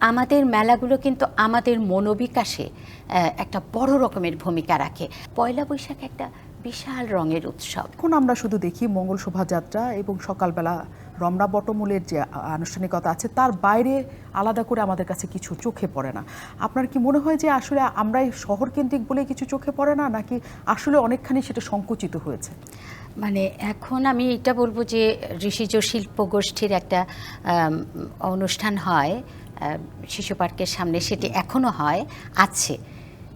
আমাদের মেলাগুলো কিন্তু আমাদের মনোবিকাশে একটা বড় রকমের ভূমিকা রাখে। পয়লা বৈশাখ একটা বিশাল রঙের উৎসব। এখন আমরা শুধু দেখি মঙ্গল শোভাযাত্রা এবং সকালবেলা রমনা বটমূলের যে আনুষ্ঠানিকতা আছে তার বাইরে আলাদা করে আমাদের কাছে কিছু চোখে পড়ে না। আপনার কি মনে হয় যে আসলে আমরা এই শহর কেন্দ্রিক বলে কিছু চোখে পড়ে না নাকি আসলে অনেকখানি সেটা সংকুচিত হয়েছে? মানে এখন আমি এটা বলব যে ঋষিজ শিল্প গোষ্ঠীর একটা অনুষ্ঠান হয় শিশু পার্কের সামনে সেটি এখনও হয় আছে।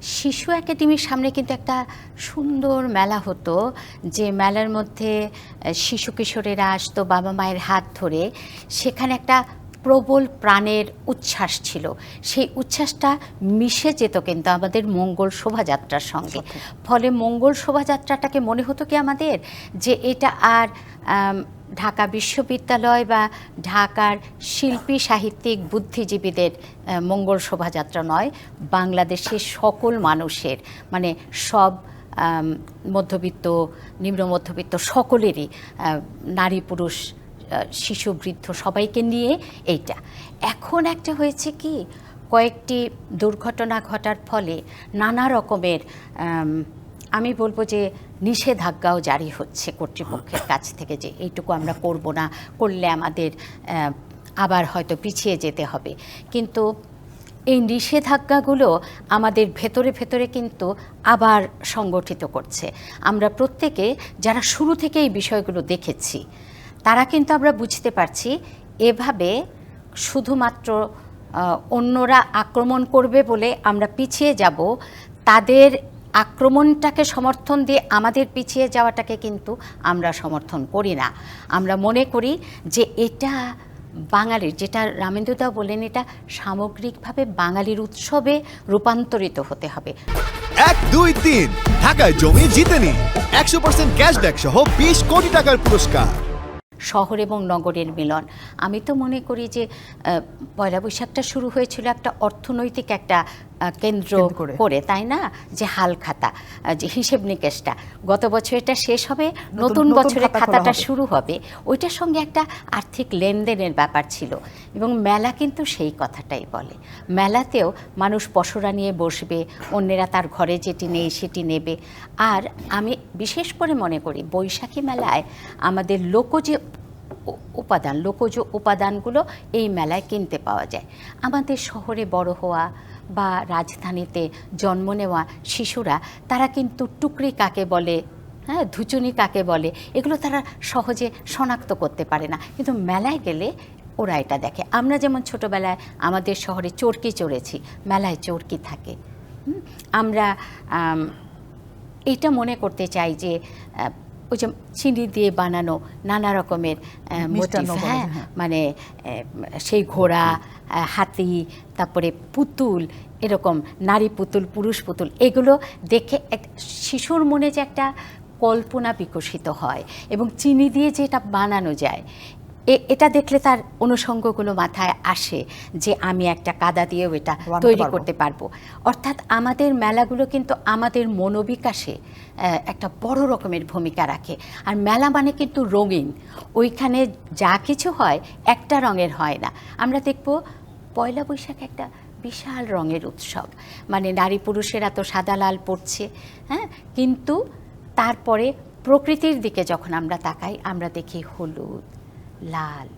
শিশু একাডেমির সামনে কিন্তু একটা সুন্দর মেলা হতো যে মেলার মধ্যে শিশু কিশোরেরা আসতো বাবা মায়ের হাত ধরে। সেখানে একটা প্রবল প্রাণের উচ্ছ্বাস ছিল। সেই উচ্ছ্বাসটা মিশে যেত কিন্তু আমাদের মঙ্গল শোভাযাত্রার সঙ্গে। ফলে মঙ্গল শোভাযাত্রাটাকে মনে হতো কি আমাদের? যে এটা আর ঢাকা বিশ্ববিদ্যালয় বা ঢাকার শিল্পী সাহিত্যিক বুদ্ধিজীবীদের মঙ্গল শোভাযাত্রা নয়, বাংলাদেশের সকল মানুষের মানে সব মধ্যবিত্ত, নিম্ন মধ্যবিত্ত সকলেরই নারী, পুরুষ শিশু, বৃদ্ধ সবাইকে নিয়ে এইটা। এখন একটা হয়েছে কি, কয়েকটি দুর্ঘটনা ঘটার ফলে নানা রকমের আম, বলব যে নিষেধাজ্ঞাও জারি হচ্ছে কর্তৃপক্ষের কাছ থেকে যে এইটুকু আমরা করব না করলে আমাদের আবার হয়তো পিছিয়ে যেতে হবে। কিন্তু এই নিষেধাজ্ঞাগুলো আমাদের ভেতরে ভেতরে কিন্তু আবার সংগঠিত করছে। আমরা প্রত্যেকে যারা শুরু থেকে এই বিষয়গুলো দেখেছি তারা কিন্তু আমরা বুঝতে পারছি এভাবে শুধুমাত্র অন্যরা আক্রমণ করবে বলে আমরা পিছিয়ে যাব তাদের আক্রমণটাকে সমর্থন দিয়ে আমাদের পিছিয়ে যাওয়াটাকে কিন্তু আমরা সমর্থন করি না। আমরা মনে করি যে এটা বাঙালির যেটা রামেন্দ্রদা বলেন এটা সামগ্রিকভাবে বাঙালির উৎসবে রূপান্তরিত হতে হবে। এক দুই তিন ঢাকায় জমি জিতে নিন। একশো পার্সেন্ট ক্যাশব্যাক সহ বিশ কোটি টাকার পুরস্কার। শহর এবং নগরের মিলন। আমি তো মনে করি যে পয়লা বৈশাখটা শুরু হয়েছিল একটা অর্থনৈতিক একটা কেন্দ্র করে। তাই না? যে হাল খাতা যে হিসেব নিকেশটা। গত বছর এটা শেষ হবে নতুন বছরে খাতাটা শুরু হবে। ওইটার সঙ্গে একটা আর্থিক লেনদেনের ব্যাপার ছিল। এবং মেলা কিন্তু সেই কথাটাই বলে। মেলাতেও মানুষ পসরা নিয়ে বসবে অন্যেরা তার ঘরে যেটি নেই সেটি নেবে। আর আমি বিশেষ করে মনে করি বৈশাখী মেলায় আমাদের লোক উ- উপাদান, লোকজ উপাদানগুলো এই মেলায় কিনতে পাওয়া যায়। আমাদের শহরে বড় হওয়া বা রাজধানীতে জন্ম নেওয়া শিশুরা, তারা কিন্তু টুকরি কাকে বলে হ্যাঁ ধুচুনি কাকে বলে, এগুলো তারা সহজে শনাক্ত করতে পারে না। কিন্তু মেলায় গেলে ওরা এটা দেখে। আমরা যেমন ছোটোবেলায় আমাদের শহরে চরকি চড়েছি, মেলায় চরকি থাকে। আমরা এটা মনে করতে চাই যে ওই যে চিনি দিয়ে বানানো নানা রকমের হ্যাঁ হ্যাঁ। মানে সেই ঘোড়া হাতি তারপরে পুতুল এরকম নারী পুতুল পুরুষ পুতুল এগুলো দেখে এক শিশুর মনে যে একটা কল্পনা বিকশিত হয় এবং চিনি দিয়ে যেটা বানানো যায় এটা দেখলে তার অনুষঙ্গগুলো মাথায় আসে যে আমি একটা কাদা দিয়েও এটা তৈরি করতে পারব। অর্থাৎ আমাদের মেলাগুলো কিন্তু আমাদের মনোবিকাশে একটা বড় রকমের ভূমিকা রাখে। আর মেলা মানে কিন্তু রঙিন। ওইখানে যা কিছু হয় একটা রঙের হয় না। আমরা দেখব পয়লা বৈশাখ একটা বিশাল রঙের উৎসব। মানে নারী পুরুষেরা তো সাদা লাল পড়ছে হ্যাঁ? কিন্তু তারপরে প্রকৃতির দিকে যখন আমরা তাকাই আমরা দেখি হলুদ লাল,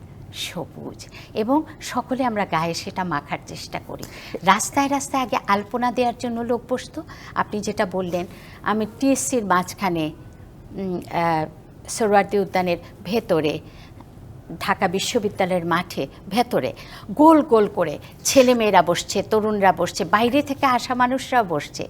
সবুজ এবং সকলে আমরা গায়ে সেটা মাখার চেষ্টা করি। রাস্তায় রাস্তায় আগে আলপনা দেওয়ার জন্য লোক বসত। আপনি যেটা বললেন, আমি টিএসসির মাঝখানে সোহরাওয়ার্দী উদ্যানের ভেতরে, ঢাকা বিশ্ববিদ্যালয়ের মাঠে, ভেতরে গোল গোল করে ছেলেমেয়েরা বসছে, তরুণরা বসছে, বাইরে থেকে আসা মানুষরাও বসছে।